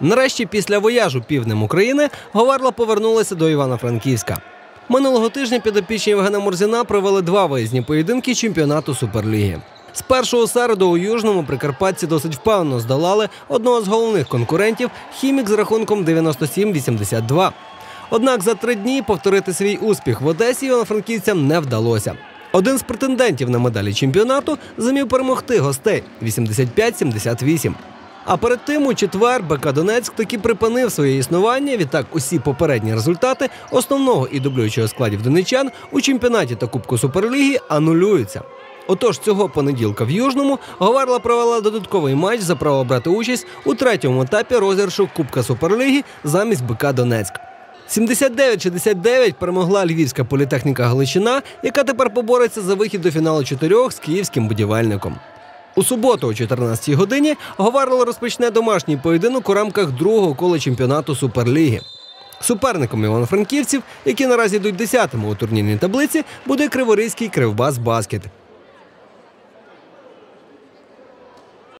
Нарешті, після вояжу півднем України, Говарла повернулася до Івано-Франківська. Минулого тижня підопічні Євгена Мурзіна провели два виїзні поєдинки чемпіонату Суперліги. З першого середу у Южному прикарпатці досить впевнено здолали одного з головних конкурентів хімік з рахунком 97-82. Однак за три дні повторити свій успіх в Одесі івано-франківцям не вдалося. Один з претендентів на медалі чемпіонату зумів перемогти гостей 85-78. А перед тим у четвер БК Донецьк таки припинив своє існування. Відтак усі попередні результати основного і дублюючого складів донечан у чемпіонаті та Кубку Суперліги анулюються. Отож, цього понеділка в Южному Говарла провела додатковий матч за право брати участь у третьому етапі розіграшу Кубка Суперліги замість БК Донецьк. 79-69 перемогла львівська політехніка Галичина, яка тепер побореться за вихід до фіналу чотирьох з київським будівельником. У суботу о 14-й годині Говарло розпочне домашній поєдинок у рамках другого кола чемпіонату Суперліги. Суперником івано-франківців, які наразі йдуть десятими у турнірній таблиці, буде Криворізький Кривбас Баскет.